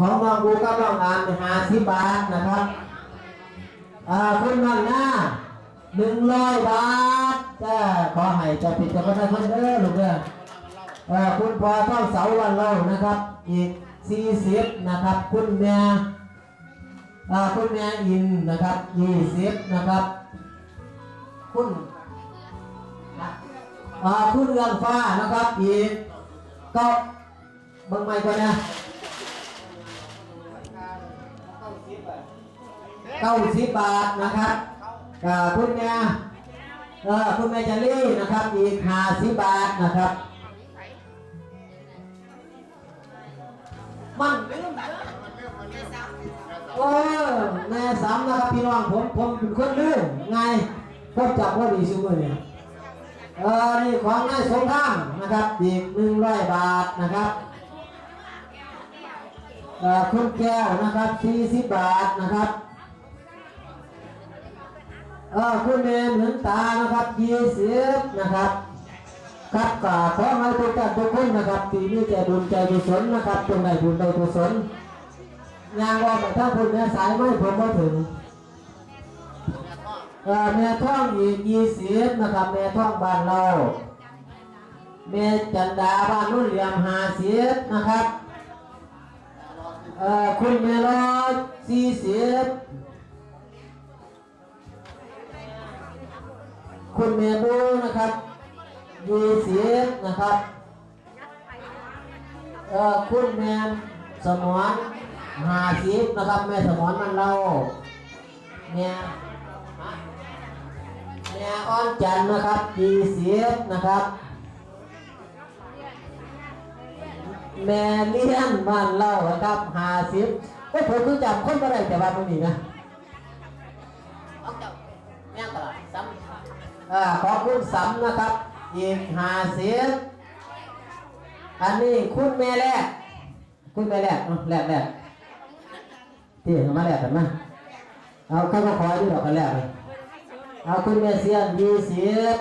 ของน้องบูกับน้องอามหาสิบบาทนะครับอ่าคุณน้องหน้าหนึ่งร้อยบาทจ้าขอให้จะผิดจะพนักคนเด้อลูกเด้อเอ่อคุณพอเท่าเสาวันเรานะครับ อีกสี่สิบนะครับ คุณแม่อ่าคุณแม่อินนะครับยี่สิบนะครับ คุณอ่าคุณเรืองฟ้านะครับอีกก็เบิ่งใหม่ก่อนนะ เก้าสิบบาทนะครับอ่าคุณแม่เออคุณแม่จันลี่นะครับ อีกห้าสิบบาทนะครับ มันโอ้แม่สามนะครับพี่น้องผมผมเป็นคนลืมไงผมจับว่าดีสุดเลยเนี่ยเออนี่ของนายสงครามนะครับอีกหนึ่งร้อยบาทนะครับเออคุณแก้วนะครับสี่สิบบาทนะครับ เออคุณแม่เหมือนตานะครับยี่สิบนะครับครับกาขอให้ทุกท่านทุกคนนะครับที่มีใจบุญใจกุศลนะครับจงได้บุญได้กุศลยางว่าไปถ้าคุณแม่สายไม่ผมมาถึงเออแม่ท่องอีกยี่สิบนะครับแม่ท่องบ้านเราแม่จันดาบ้านนุ่นเหลี่ยมห้าสิบนะครับ เอ่อคุณแม่ร้อยสี่สิบ คุณแม่บูนะครับยี่สิบนะครับเออคุณแม่สมอนหาสิบนะครับแม่สมอนมันเราแม่แม่อ้อนจันนะครับยี่สิบนะครับแม่เลี้ยงบ้านเล่านะครับหาสิบก็ผมคือจำคนก็ได้แต่ว่าตรงนี้นะเอาเจ้าแม่ตลาดซ้ำ อ่าขอคุณสำนะครับ อีกหาเสียงอันนี้คุณแม่แรก คุณแม่แรกแรกแรกที่เอามาแรกกันมาเอาเข้ามาขอดูดอกกันแรกเลยเอาคุณแม่เสียงยี่สิบ